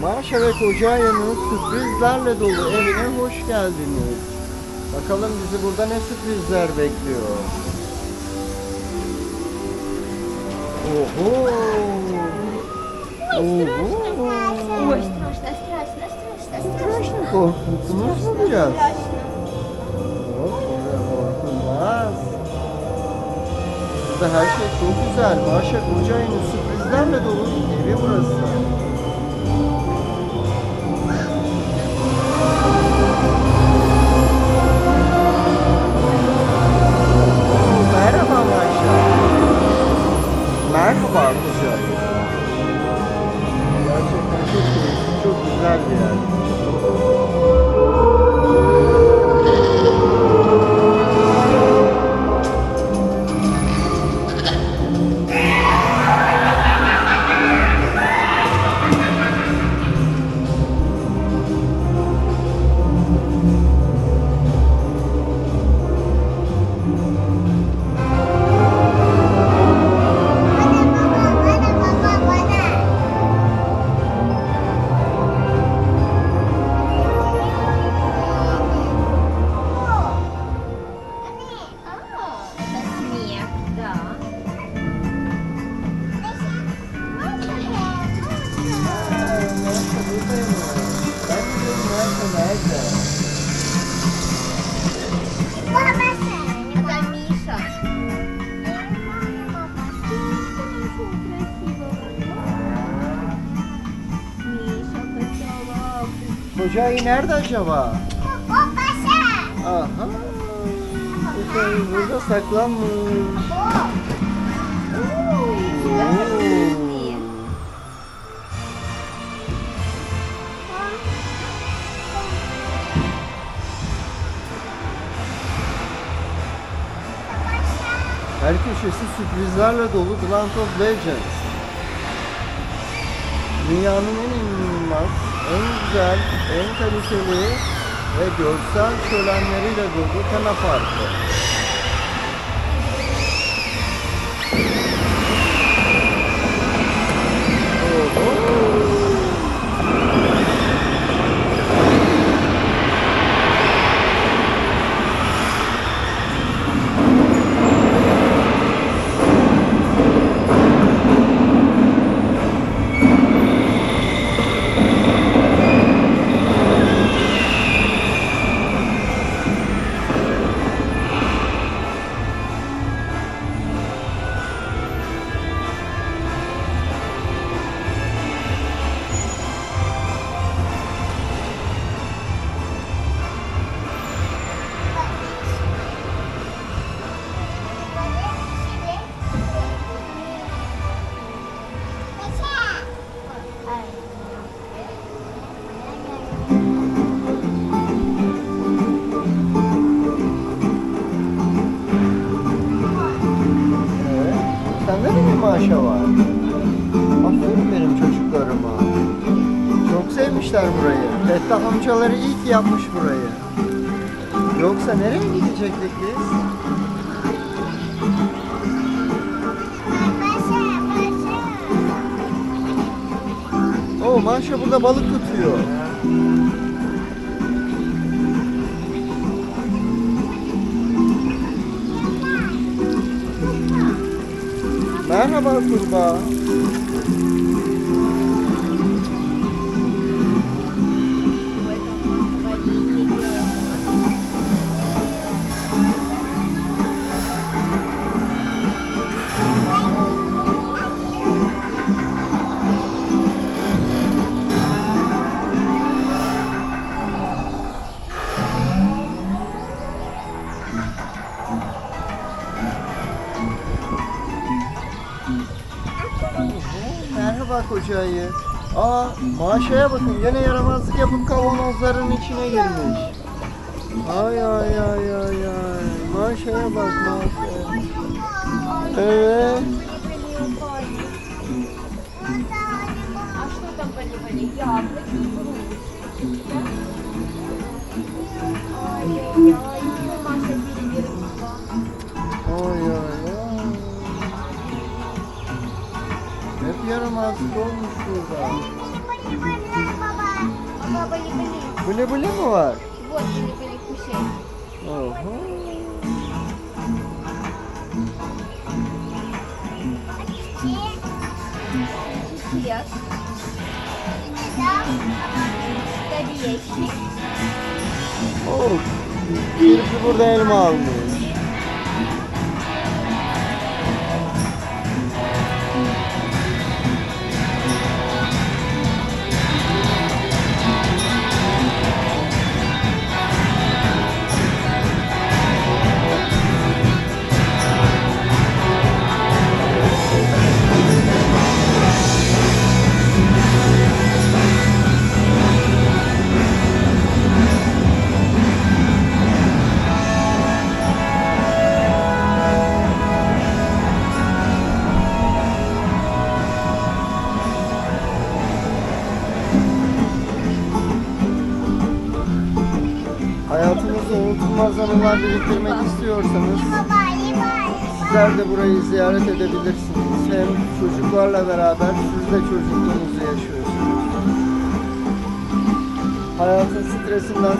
Maşa ve Kocaya'nın sürprizlerle dolu evine hoş geldiniz. Bakalım bizi burada ne sürprizler bekliyor. Oho! Oho! Ой, страшно, страшно, страшно, страшно. Korkuttunuz mu biraz? Страшно. Yok, burada korkulmaz. Burada her şey çok güzel. Maşa Kocaya'nın sürprizlerle dolu evi burası. Merhaba Maşa. Merhaba Kocaya. Gerçekten çok keyifli, çok güzel bir yer. Kucağı nerede acaba? O başa. Aha. Kucağı burada saklanmış. Her köşesi sürprizlerle dolu Grand of Legends. Dünyanın en inanılmaz en güzel, en kaliteli ve görsel şölenleriyle dolu tema parkı. Oho! Sevmişler burayı. Fettah amcaları ki yapmış burayı. Yoksa nereye gidecektik biz? Oo Maşa burada balık tutuyor. Merhaba kurbağa. kocayı. ye. Aa maşaya bakın yine yaramazlık yapıp kavanozların içine girmiş. Ay ay ay ay ay. Maşaya bak maşaya. Evet. Thank you. Ay ay ay. Hep yaramazlık olmuş burada. Baba bali bali. Bılı bılı mı var? Вот бали бали кушай. Oho. Чечек. Горещик. Oh. Birisi burada elma almış. Anılar biriktirmek istiyorsanız sizler de burayı ziyaret edebilirsiniz. Hem çocuklarla beraber siz de çocukluğunuzu yaşıyorsunuz. Hayatın stresinden